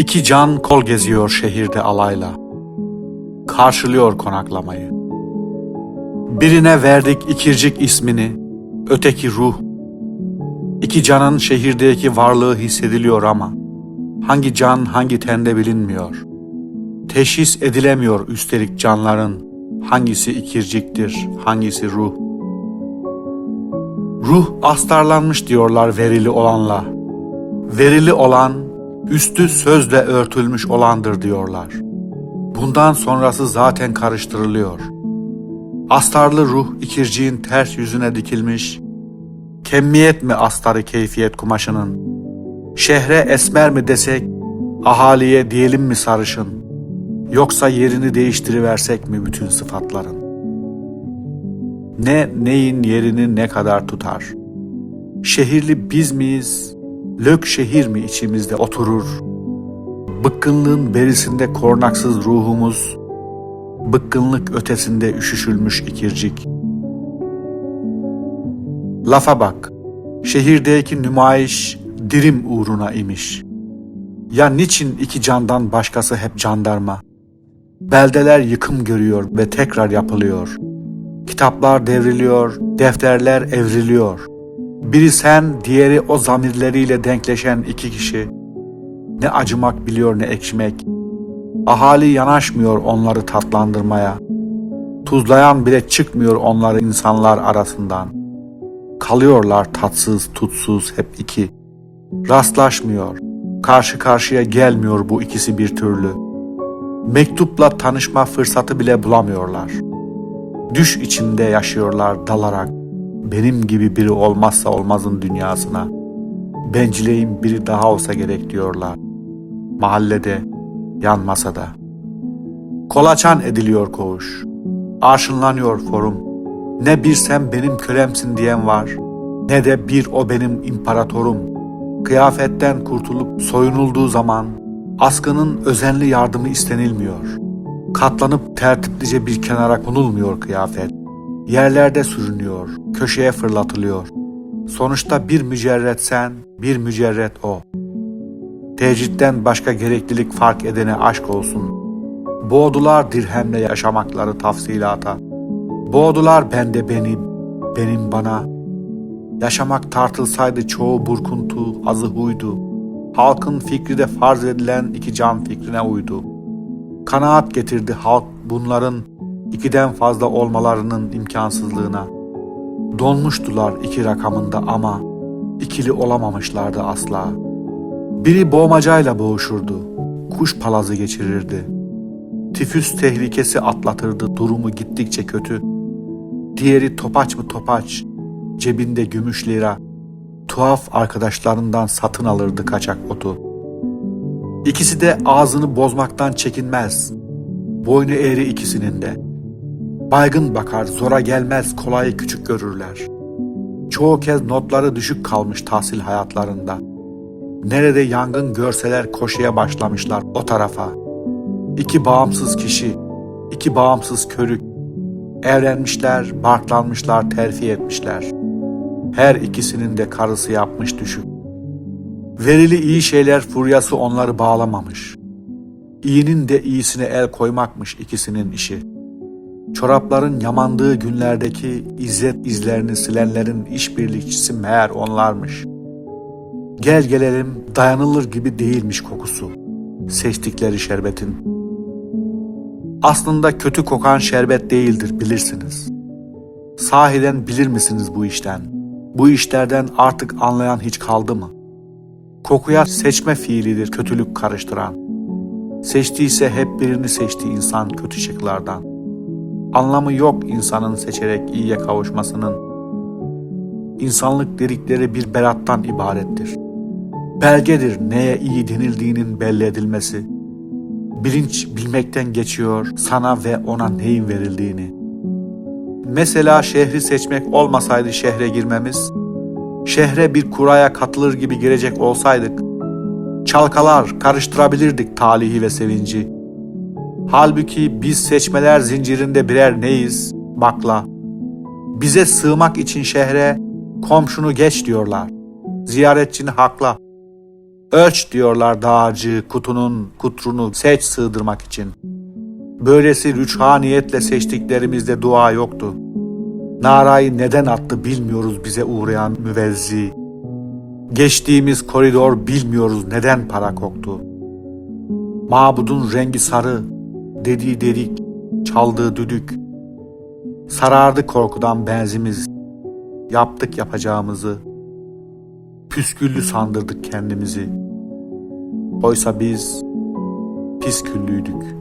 İki can kol geziyor şehirde alayla. Karşılıyor konaklamayı. Birine verdik ikircik ismini, öteki ruh. İki canın şehirdeki varlığı hissediliyor ama hangi can hangi tende bilinmiyor. Teşhis edilemiyor üstelik canların hangisi ikirciktir, hangisi ruh. Ruh astarlanmış diyorlar verili olanla. Verili olan üstü sözle örtülmüş olandır diyorlar. Bundan sonrası zaten karıştırılıyor. Astarlı ruh ikirciğin ters yüzüne dikilmiş. Kemmiyet mi astarı keyfiyet kumaşının? Şehre esmer mi desek, ahaliye diyelim mi sarışın? Yoksa yerini değiştiriversek mi bütün sıfatların? Ne neyin yerini ne kadar tutar? Şehirli biz miyiz? Lök şehir mi içimizde oturur? Bıkkınlığın berisinde kornaksız ruhumuz, bıkkınlık ötesinde üşüşülmüş ikircik. Lafa bak, şehirdeki nümayiş dirim uğruna imiş. Ya niçin iki candan başkası hep jandarma? Beldeler yıkım görüyor ve tekrar yapılıyor. Kitaplar devriliyor, defterler evriliyor. Biri sen, diğeri o zamirleriyle denkleşen iki kişi. Ne acımak biliyor ne ekşimek. Ahali yanaşmıyor onları tatlandırmaya. Tuzlayan bile çıkmıyor onları insanlar arasından. Kalıyorlar tatsız, tutsuz hep iki. Rastlaşmıyor. Karşı karşıya gelmiyor bu ikisi bir türlü. Mektupla tanışma fırsatı bile bulamıyorlar. Düş içinde yaşıyorlar dalarak. Benim gibi biri olmazsa olmazın dünyasına. Bencileyin biri daha olsa gerek diyorlar. Mahallede, yan masada. Kolaçan ediliyor koğuş. Arşınlanıyor forum. Ne bir sen benim kölemsin diyen var, ne de bir o benim imparatorum. Kıyafetten kurtulup soyunulduğu zaman askının özenli yardımı istenilmiyor. Katlanıp tertiplice bir kenara konulmuyor kıyafet. Yerlerde sürünüyor, köşeye fırlatılıyor. Sonuçta bir mücerret sen, bir mücerret o. Tecritten başka gereklilik fark edene aşk olsun. Boğdular dirhemle yaşamakları tafsilata. Boğdular bende beni, benim bana. Yaşamak tartılsaydı çoğu burkuntu, azı huydu. Halkın fikri de farz edilen iki can fikrine uydu. Kanaat getirdi halk bunların ikiden fazla olmalarının imkansızlığına. Donmuştular iki rakamında ama ikili olamamışlardı asla. Biri boğmacayla boğuşurdu, kuş palazı geçirirdi. Tifüs tehlikesi atlatırdı durumu gittikçe kötü. Diğeri topaç mı topaç, cebinde gümüş lira. Tuhaf arkadaşlarından satın alırdı kaçak otu. İkisi de ağzını bozmaktan çekinmez. Boynu eğri ikisinin de. Baygın bakar, zora gelmez, kolayı küçük görürler. Çoğu kez notları düşük kalmış tahsil hayatlarında. Nerede yangın görseler koşuya başlamışlar o tarafa. İki bağımsız kişi, iki bağımsız körük. Evlenmişler, barklanmışlar, terfi etmişler. Her ikisinin de karısı yapmış düşük. Verili iyi şeyler furyası onları bağlamamış. İyinin de iyisine el koymakmış ikisinin işi. Çorapların yamandığı günlerdeki izzet izlerini silenlerin işbirlikçisi meğer onlarmış. Gel gelelim dayanılır gibi değilmiş kokusu. Seçtikleri şerbetin. Aslında kötü kokan şerbet değildir bilirsiniz. Sahiden bilir misiniz bu işten? Bu işlerden artık anlayan hiç kaldı mı? Kokuya seçme fiilidir kötülük karıştıran. Seçtiyse hep birini seçti insan kötü şıklardan. Anlamı yok insanın seçerek iyiye kavuşmasının. İnsanlık dedikleri bir berattan ibarettir. Belgedir neye iyi denildiğinin belli edilmesi. Bilinç bilmekten geçiyor sana ve ona neyin verildiğini. Mesela şehri seçmek olmasaydı şehre girmemiz, şehre bir kuraya katılır gibi girecek olsaydık, çalkalar karıştırabilirdik talihi ve sevinci. Halbuki biz seçmeler zincirinde birer neyiz? Bakla. Bize sığmak için şehre komşunu geç diyorlar. Ziyaretçini hakla. Ölç diyorlar dağcı kutunun kutrunu seç sığdırmak için. Böylesi rüçhaniyetle seçtiklerimizde dua yoktu. Narayı neden attı bilmiyoruz bize uğrayan müvezzi. Geçtiğimiz koridor bilmiyoruz neden para koktu. Mabudun rengi sarı, dediği dedik, çaldığı düdük. Sarardı korkudan benzimiz, yaptık yapacağımızı. Püsküllü sandırdık kendimizi. Oysa biz pis küllüydük.''